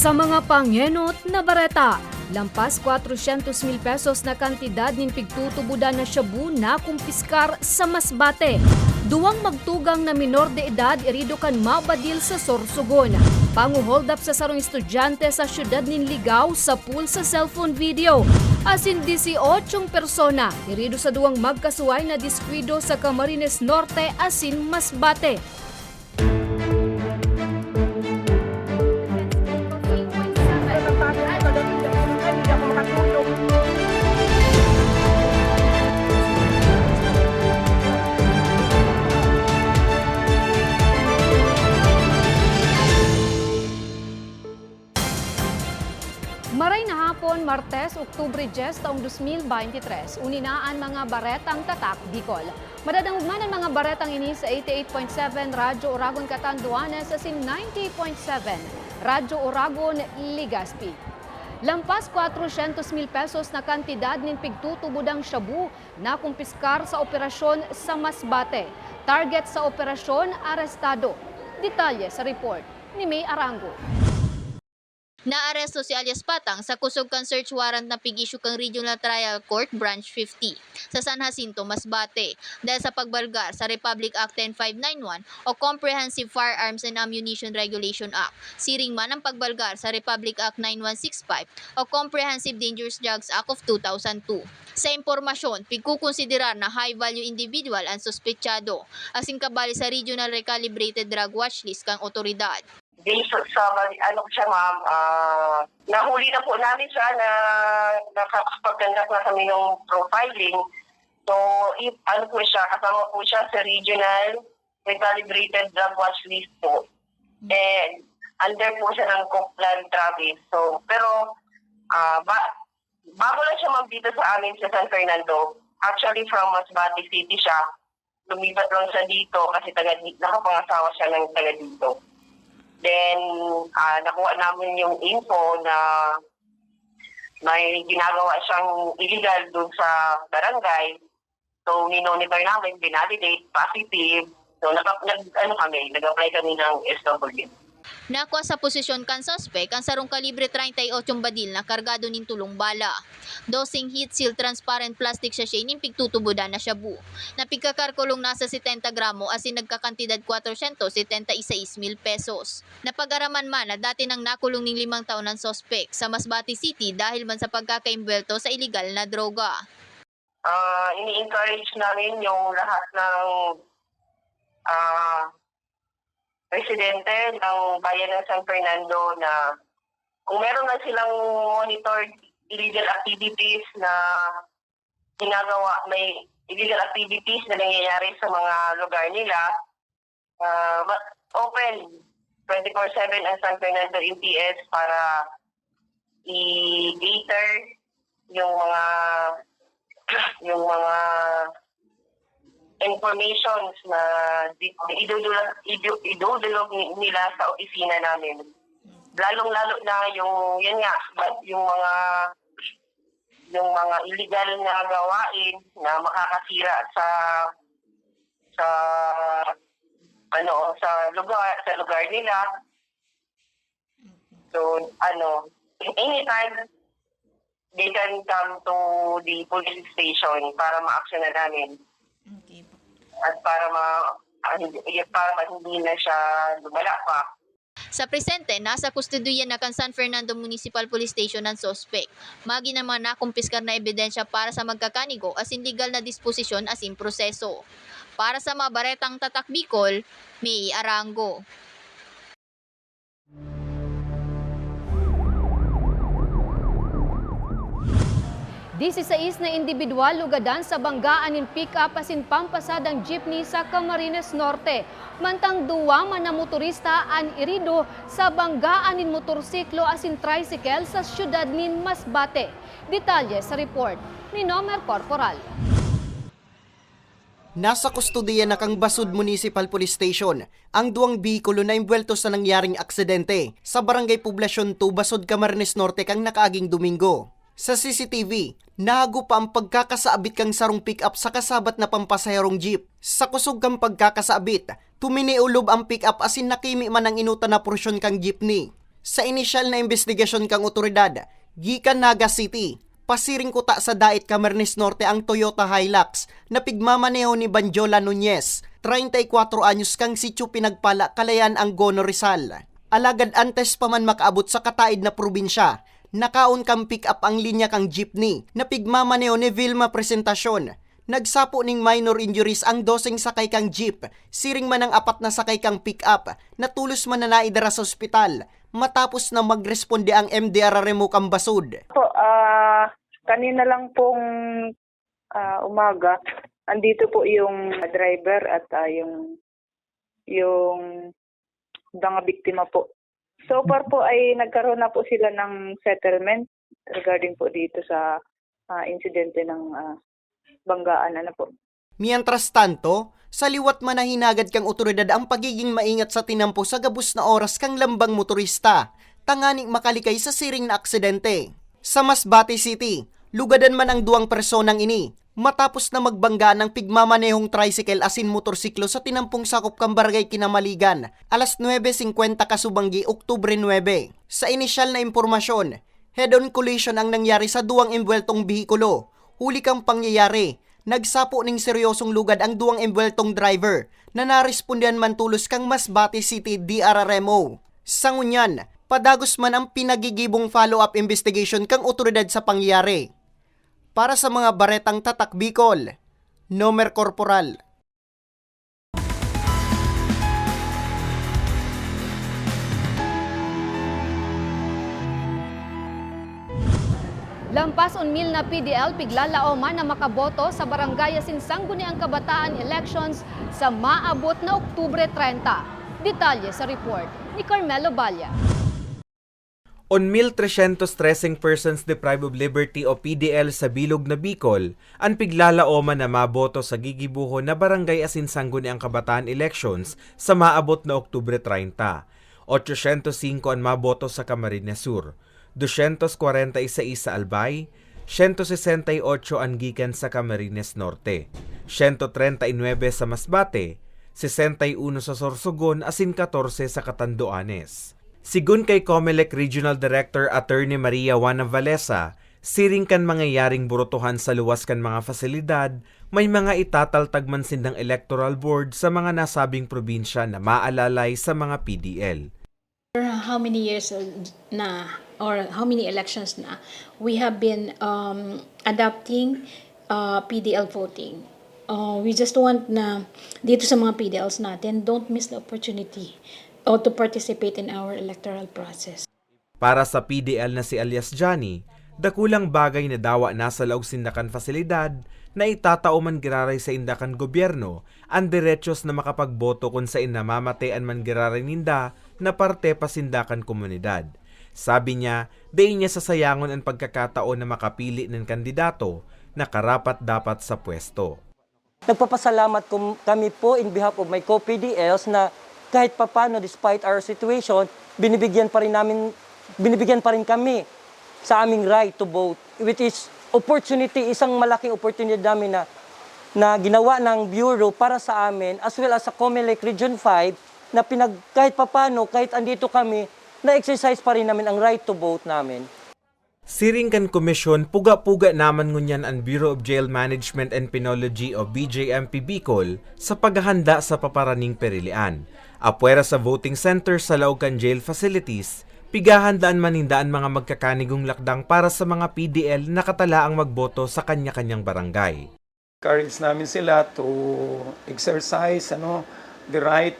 Sa mga pangenot na bareta, lampas 400 mil pesos na kantidad nin pigtutubudan na shabu na kumpiskar sa Masbate. Duwang magtugang na minor de edad irido kan mabadil sa Sorsogon. Pangu-hold up sa sarong estudyante sa syudad nin Ligaw sa pool sa cellphone video. Asin 18 persona irido sa duwang magkasuway na diskwido sa Camarines Norte asin Masbate. Na hapon, Martes, Oktubre 10, taong 2023. Uninaan mga baretang tatak, Bicol. Madadangugman ang mga baretang ini sa 88.7 Radyo Oragon Catanduanes sa sin 90.7 Radyo Oragon Ligaspi. Lampas 400 mil pesos na kantidad nin pigtutubudang shabu na kumpiskar sa operasyon sa Masbate. Target sa operasyon, arestado. Detalye sa report ni May Arango. Naaresto si alias Patang sa kusog search warrant na pigisyo kang Regional Trial Court Branch 50 sa San Jacinto, Masbate dahil sa pagbalgar sa Republic Act 10591 o Comprehensive Firearms and Ammunition Regulation Act. Siring man ang pagbalgar sa Republic Act 9165 o Comprehensive Dangerous Drugs Act of 2002. Sa impormasyon, pigkukonsiderar na high-value individual ang suspetsado asing kabali sa Regional Recalibrated Drug Watchlist kang otoridad. Based sa ano siya ma'am, ah, nahuli na po namin siya na nakakapagkandak na kami ng profiling. So, if, ano po siya, kasama po siya sa regional recalibrated drug watch list po. And under po siya ng Copeland Travis. So, pero ah ba, bago lang siya ma'am dito sa amin sa San Fernando. Actually, from Masbate City siya. Lumipat lang siya dito kasi taga, nakapangasawa siya ng taga dito. Then, ah, nakuha namin yung info na may ginagawa siyang illegal doon sa barangay. So, minonitor namin, binalidate, positive. So, nag, nag, ano kami, nag-apply kami ng SW. Nakuha sa posisyon kan suspect ang sarong kalibre 38 badil na kargado nin tulong bala. Dosing heat seal transparent plastic sachet nin pigtutubudan na shabu. Na pigkakarkulong nasa 70 gramo asin nagkakantidad 476 mil pesos. Napag-araman man na dati nang nakulong ning limang taon ng suspect sa Masbate City dahil man sa pagkakaimbelto sa illegal na droga. Ah, ini-encourage namin yung lahat ng ah residente ng bayan ng San Fernando na kung meron na silang monitored illegal activities na ginagawa, may illegal activities na nangyayari sa mga lugar nila, ma- open 24-7 ang San Fernando MPS para i-cater yung mga yung mga informations na idudulog, idu- idudulog ni- nila sa opisina namin. Lalong-lalo na yung, yan nga, yung mga yung mga illegal na gawain na makakasira sa sa ano sa lugar sa lugar nila so ano anytime they can come to the police station para ma-action na namin Okay. At para ma ah, hindi para ma- hindi na siya lumala pa. Sa presente, nasa kustodiya na kan San Fernando Municipal Police Station ang sospek. Magi na mga nakumpiskar na ebidensya para sa magkakanigo as in legal na disposisyon as in proseso. Para sa mga baretang tatak Bicol, May Arango. Disisais na individual lugadan sa banggaan in pick-up asin pampasadang jeepney sa Camarines Norte. Mantang duwa man na motorista an irido sa banggaan in motorsiklo asin tricycle sa syudad nin Masbate. Detalye sa report ni Nomer Corporal. Nasa kustodiya na kang Basud Municipal Police Station ang duwang bikulo na imbwelto sa nangyaring aksidente sa Barangay Poblasyon 2 Basud Camarines Norte kang nakaaging Domingo. Sa CCTV, nago pa ang pagkakasaabit kang sarong pick-up sa kasabat na pampasaherong jeep. Sa kusog kang pagkakasaabit, tuminiulob ang pick-up asin nakimi man ang inuta na porsyon kang jeepney. Sa inisyal na investigasyon kang otoridad, gikan Naga City, pasiring kuta sa Dait Camarines Norte ang Toyota Hilux na pigmamaneho ni Banjola Nunez, 34 anyos kang sityo pinagpala kalayan ang Gono Rizal. Alagad antes pa man makaabot sa kataid na probinsya, nakaon kang pick up ang linya kang jeepney na pigmamaneho ni Vilma Presentasyon. Nagsapo ning minor injuries ang dosing sakay kang jeep, siring man ang apat na sakay kang pick up, natulos man na naidara sa ospital, matapos na magresponde ang MDR Remo Kambasud. Po, ah kanina lang pong ah, umaga, andito po yung driver at ah, yung yung mga biktima po. So far po ay nagkaroon na po sila ng settlement regarding po dito sa ah, insidente ng ah, banggaan ano po. Mientras tanto, sa liwat man na hinagad kang otoridad ang pagiging maingat sa tinampo sa gabus na oras kang lambang motorista, tanganing makalikay sa siring na aksidente. Sa Masbate City, lugadan man ang duwang personang ini, matapos na magbangga ng pigmamanehong tricycle asin motorsiklo sa tinampong sakop kang barangay Kinamaligan, alas 9.50 kasubanggi Oktubre 9. Sa inisyal na impormasyon, head-on collision ang nangyari sa duwang embweltong bihikulo. Huli kang pangyayari, nagsapo ning seryosong lugad ang duwang embweltong driver na narespondihan man tulos kang Masbate City DRRMO. Sa ngunyan, padagos man ang pinagigibong follow-up investigation kang otoridad sa pangyayari. Para sa mga baretang tatak Bicol, Nomer Corporal. Lampas unmil na PDL piglalaoman na makaboto sa Barangay Sinsangguniang Kabataan Elections sa maabot na Oktubre 30. Detalye sa report ni Carmelo Balya. On 1,313 persons deprived of liberty o PDL sa Bilog na Bicol, ang piglalaoman na maboto sa gigibuho na Barangay Asinsangguni ang Kabataan Elections sa maabot na Oktubre 30. 805 ang maboto sa Camarines Sur, 246 sa Albay, 168 ang gikan sa Camarines Norte, 139 sa Masbate, 61 sa Sorsogon asin 14 sa Catanduanes. Sigun kay Comelec Regional Director Attorney Maria Juana Valesa, siring kan mangyayaring burutuhan sa luwas kan mga fasilidad, may mga itataltag man sindang electoral board sa mga nasabing probinsya na maalalay sa mga PDL. How many years na or how many elections na we have been um, adopting uh, PDL voting. Uh, we just want na dito sa mga PDLs natin, don't miss the opportunity or to participate in our electoral process. Para sa PDL na si alias Johnny, dakulang bagay na dawa nasa laog sindakan fasilidad na itatao man giraray sa indakan gobyerno ang derechos na makapagboto kung sa inamamatean man giraray ninda na parte pa sindakan komunidad. Sabi niya, di niya sasayangon ang pagkakataon na makapili ng kandidato na karapat dapat sa pwesto. Nagpapasalamat kami po in behalf of my co-PDLs na kahit papano despite our situation, binibigyan pa rin namin binibigyan pa rin kami sa aming right to vote which is opportunity isang malaking opportunity namin na na ginawa ng bureau para sa amin as well as sa Comelec Region 5 na pinag kahit papano kahit andito kami na exercise pa rin namin ang right to vote namin. Siring kan komisyon, puga-puga naman ngunyan ang Bureau of Jail Management and Penology o BJMP Bicol sa paghahanda sa paparaning perilian. Apwera sa voting center sa Laucan Jail Facilities, pigahandaan manindaan mga magkakanigong lakdang para sa mga PDL na katala ang magboto sa kanya-kanyang barangay. encourage namin sila to exercise ano the right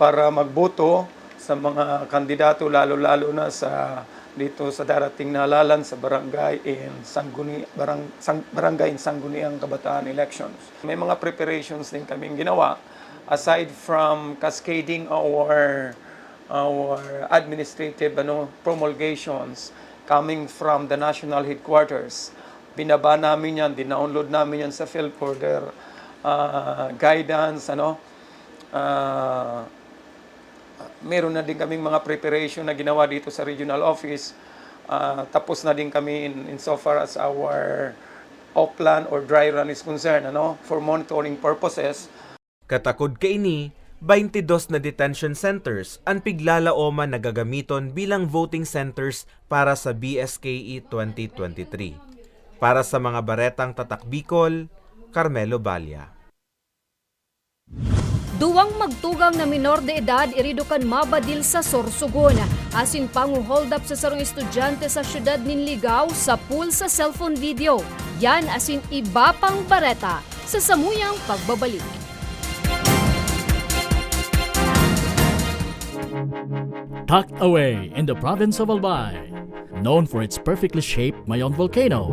para magboto sa mga kandidato lalo-lalo na sa dito sa darating na halalan sa barangay in Sangguni barang, Sang, barangay in Sangguniang Kabataan elections. May mga preparations din kaming ginawa aside from cascading our our administrative ano promulgations coming from the national headquarters binaba namin yan, dinownload namin yan sa their uh, guidance, ano. Uh, meron na din kaming mga preparation na ginawa dito sa regional office. Uh, tapos na din kami in, in so far as our off-plan or dry run is concerned, ano, for monitoring purposes. Katakod kaini, 22 na detention centers ang piglalaoman na gagamiton bilang voting centers para sa BSKE 2023. Para sa mga baretang tatak Bicol, Carmelo Balya. Duwang magtugang na minor de edad iridukan mabadil sa Sorsogon. Asin pangu hold up sa sarong estudyante sa syudad nin Ligaw sa pool sa cellphone video. Yan asin iba pang bareta sa samuyang pagbabalik. tucked away in the province of Albay, known for its perfectly shaped Mayon volcano.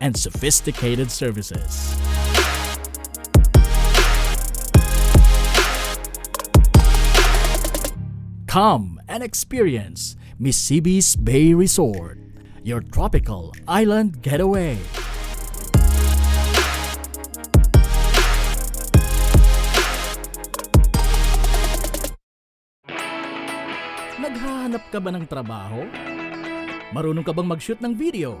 and sophisticated services. Come and experience Mississippi's Bay Resort, your tropical island getaway. Naghahanap ka ba ng trabaho? Marunong ka bang mag-shoot ng video?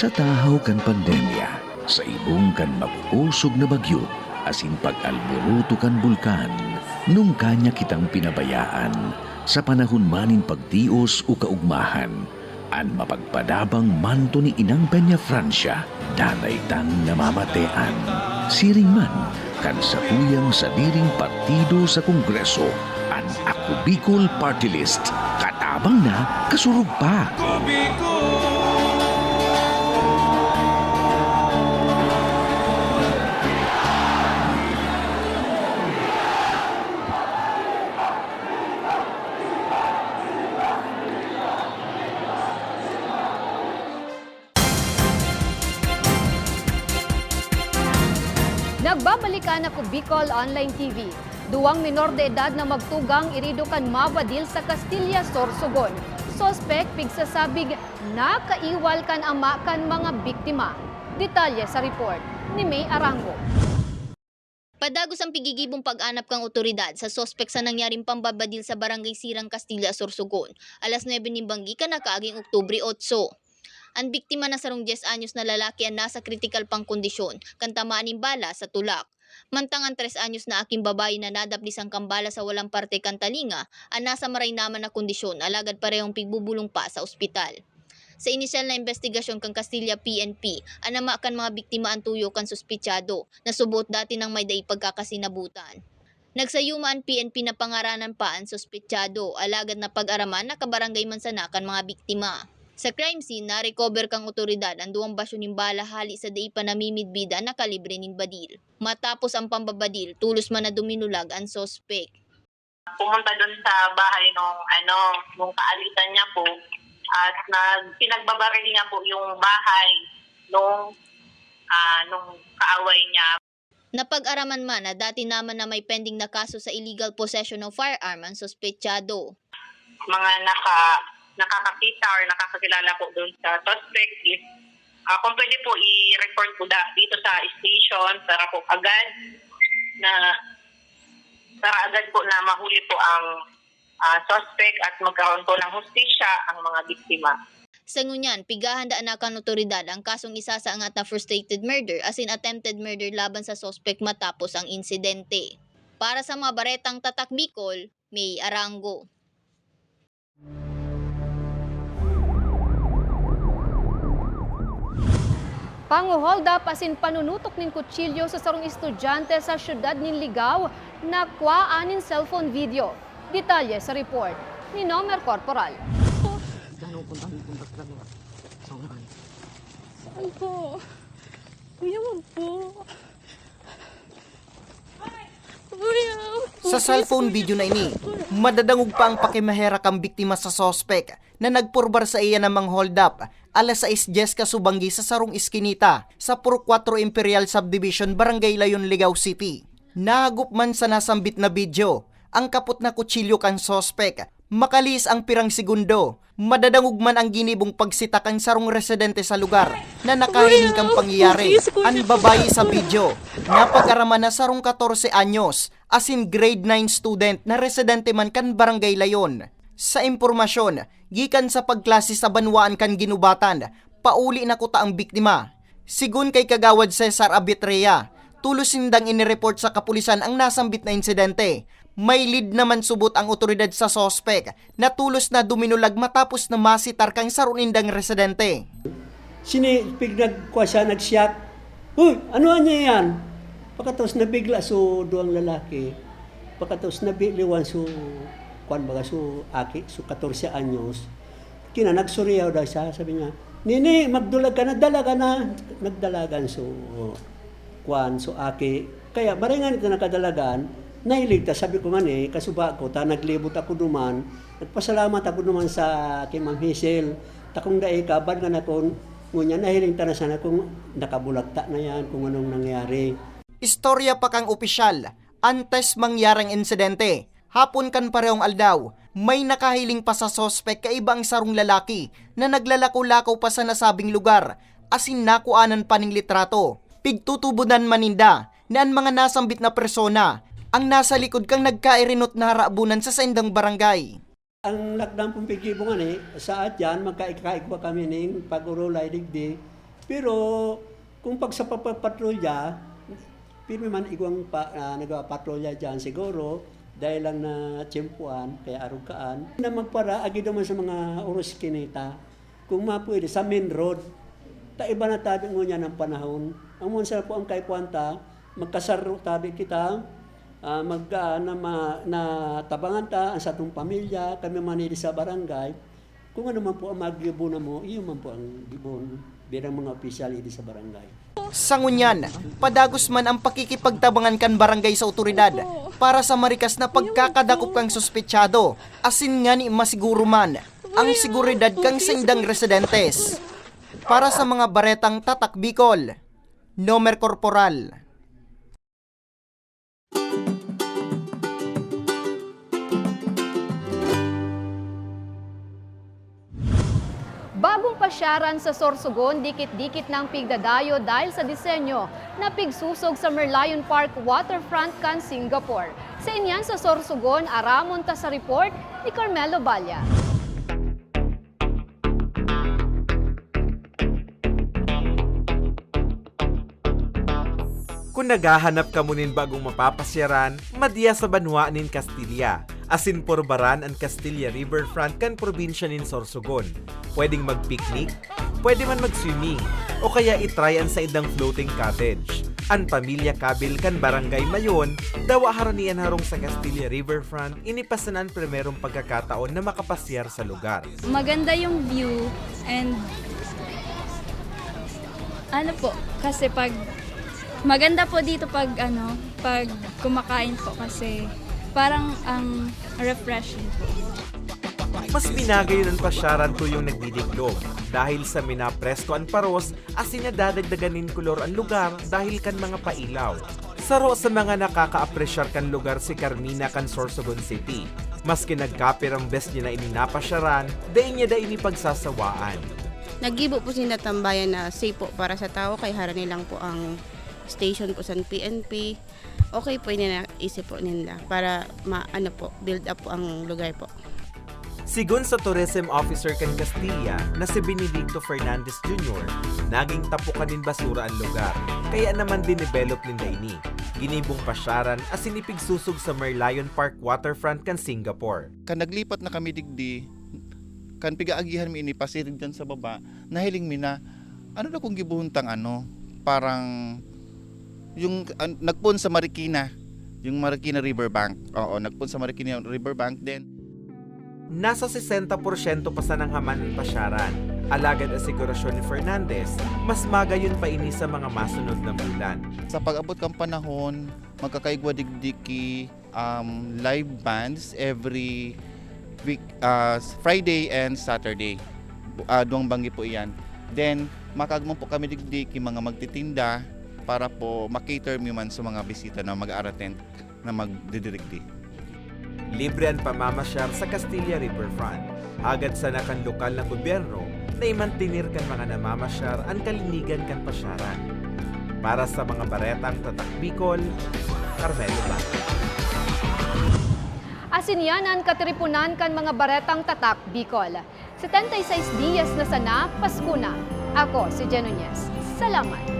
Sa tahaw kan pandemya, sa ibong kan mapusog na bagyo, asin pag-alboruto kan bulkan, nung kanya kitang pinabayaan, sa panahon manin pagtios o kaugmahan, an mapagpadabang manto ni Inang Peña Francia, danay tang namamatean. Siring man, kan sa tuyang sa diring partido sa Kongreso, an Ako Bicol Party List, katabang na kasurug pa. Nagbabalikan Bicol Online TV. Duwang minor de edad na magtugang iridukan mabadil sa Castilla, Sorsogon. Sospek pigsasabig nakaiwal kan ama kan mga biktima. Detalye sa report ni May Arango. Padagos ang pigigibong pag-anap kang otoridad sa sospek sa nangyaring pambabadil sa Barangay Sirang Castilla, Sorsogon. Alas 9 ni Banggi ka nakaaging Oktubre 8. Ang biktima na sarong 10 anyos na lalaki ang nasa critical pang kondisyon, kantamaan ng bala sa tulak. Mantang ang 3 anyos na aking babae na nadaplis ang kambala sa walang parte kantalinga, ang nasa maray naman na kondisyon, alagad parehong pigbubulong pa sa ospital. Sa inisyal na investigasyon kang Castilla PNP, anama kan mga biktima ang tuyo kan suspitsado na subot dati ng may daig pagkakasinabutan. Nagsayuma ang PNP na pangaranan pa ang suspitsado, alagad na pag-araman na kabarangay mansanakan mga biktima. Sa crime scene, na-recover kang otoridad ang duwang basyo ng bala hali sa day pa namimidbida na kalibre ng badil. Matapos ang pambabadil, tulos man na duminulag ang sospek. pumunta doon sa bahay nung ano, nung kaalitan niya po at nag pinagbabaril niya po yung bahay nung ah, nung kaaway niya. Napag-araman man na dati naman na may pending na kaso sa illegal possession of firearm ang sospechado. Mga naka nakakakita or nakakakilala po doon sa suspect is ah, kung pwede po i-report po da, dito sa station para po agad na para agad po na mahuli po ang ah, suspect at magkaroon po ng hustisya ang mga biktima. Sa ngunyan, pigahanda na kan otoridad ang kasong isa sa angat na frustrated murder as in attempted murder laban sa sospek matapos ang insidente. Para sa mga baretang tatak Bicol, May Arango. Panguhold up asin panunutok nin kutsilyo sa sarong estudyante sa syudad nin Ligaw na kwaan nin cellphone video. Detalye sa report ni Nomer Corporal. Saan po? Kuya, wag po. Sa cellphone video na ini, madadangog pa ang pakimaherak ang biktima sa sospek na nagpurbar sa iya namang hold up alas 6 Jessica Subanggi sa Sarong Iskinita sa Puro 4 Imperial Subdivision, Barangay Layon, Ligaw City. Nahagup man sa nasambit na video ang kaput na kutsilyo kan sospek. Makalis ang pirang segundo, madadangog man ang ginibong pagsitak ang sarong residente sa lugar na nakahiling kang pangyayari. Ang babae sa video, napag-araman na sarong 14 anyos, as in grade 9 student na residente man kan barangay Layon. Sa impormasyon, gikan sa pagklase sa banwaan kan ginubatan, pauli na kuta ang biktima. Sigun kay Kagawad Cesar Abitrea, tulos sindang inireport sa kapulisan ang nasambit na insidente. May lead naman subot ang otoridad sa sospek na tulos na duminulag matapos na masitar kang sarunindang residente. Sinipig nagkuha siya, nag-shot. Uy, ano niya yan? Pagkatapos nabigla so duwang lalaki. Pagkatapos nabiliwan so kwan baga so aki so 14 anyos. Kina nagsuriyaw daw siya, sabi niya, Nini, magdulag ka na, dala ka na. Nagdalagan so kwan so aki. Kaya maringan ito nakadalagan, nailigtas. Sabi ko nga eh, kasuba ko, ta naglibot ako duman. Nagpasalamat ako duman sa kay Ma'am Hazel. Takong dae ka, bad nga na kung ngunya nahiling ta na sana kung nakabulagta na yan, kung anong nangyari. Istorya pa kang opisyal, antes mangyarang insidente. Hapon kan parehong aldaw, may nakahiling pa sa sospek kaibang sarong lalaki na naglalako-lakaw pa sa nasabing lugar, asin nakuanan pa ning litrato. Pigtutubunan maninda na ang mga nasambit na persona ang nasa likod kang nagkairinot na harabunan sa sendang barangay. Ang lakdang pong pigibungan eh, sa dyan, magkaikaik pa kami ng pag-urulay digdi. Pero kung pag sa papatrolya, pirmi man igwang pa, uh, nagapatrolya dyan siguro, dahil lang na tiyempuan, kaya arugaan, na magpara, agi naman sa mga uros kinita, kung mapwede, sa main road, ta iba na tabi niya ng panahon. Ang monsa po ang kaipuanta, magkasaro tabi kita, ah, mag ah, na, ma, na tabangan ta ang sa atong pamilya, kami manili sa barangay. Kung ano man po ang magibon mo, iyon man po ang gibon bilang mga opisyal idi sa barangay. Sa ngunyan, padagos man ang pakikipagtabangan kan barangay sa otoridad para sa marikas na pagkakadakop kang suspetsado, asin nga ni masiguro man ang seguridad kang sindang residentes. Para sa mga baretang tatak Bicol, Nomer Corporal. Bagong pasyaran sa Sorsogon, dikit-dikit ng pigdadayo dahil sa disenyo na pigsusog sa Merlion Park Waterfront kan Singapore. Sa inyan sa Sorsogon, aramon ta sa report ni Carmelo Balya. Kung naghahanap ka munin bagong mapapasyaran, madya sa banwa nin Castilla. Asin porbaran ang Castilla Riverfront kan probinsya nin Sorsogon. Pwedeng mag-picnic, pwede man mag-swimming, o kaya itry ang sa idang floating cottage. Ang pamilya kabil kan barangay Mayon, dawa haranian harong sa Castilla Riverfront, inipasanan primerong pagkakataon na makapasyar sa lugar. Maganda yung view and ano po, kasi pag maganda po dito pag ano, pag kumakain po kasi parang ang refreshing po. Mas binagay ng pasyaran to yung nagdidiklog dahil sa minapresto ang paros as sinadadagdaganin kolor ang lugar dahil kan mga pailaw. Saro sa mga nakaka-apresyar kan lugar si Carmina kan Sorsogon City. Maski nagkapir ang best niya na ininapasyaran, daing niya da inipagsasawaan. Nagibo po sila tambayan na safe po para sa tao kay hara nilang po ang station po sa PNP. Okay po nila isip po nila para ma ano po build up po ang lugar po. Sigun sa Tourism Officer kan Castilla na si Benedicto Fernandez Jr., naging tapukan din basura ang lugar. Kaya naman dinevelop ninda ini. Ginibong pasyaran as sinipigsusog sa Merlion Park Waterfront kan Singapore. kan naglipat na kami digdi kan pigaagihan mi ini pasirig dyan sa baba nahiling mi na ano na kung gibuhuntang ano, parang yung an, nagpun sa Marikina, yung Marikina Riverbank. Oo, nagpun sa Marikina Riverbank then Nasa 60% pa sa nanghaman ng pasyaran. Alagad asigurasyon ni Fernandez, mas magayon pa ini sa mga masunod na bulan. sa pag-abot kang panahon, magkakaigwa digdiki um, live bands every week, uh, Friday and Saturday. Uh, duwang banggi po iyan. Then, makagmo po kami digdiki mga magtitinda para po makater man sa mga bisita na mag-aratent na magdidirigdi. Libre ang pamamasyar sa Castilla Riverfront. Agad sa nakan lokal na gobyerno na imantinir kan mga namamasyar ang kalinigan kan pasyaran. Para sa mga baretang tatak Bicol, Carmelo Blanco. Asinyanan katripunan kan mga baretang tatak Bicol. 76 diyas na sana, Pasko na. Ako si Jen. Salamat.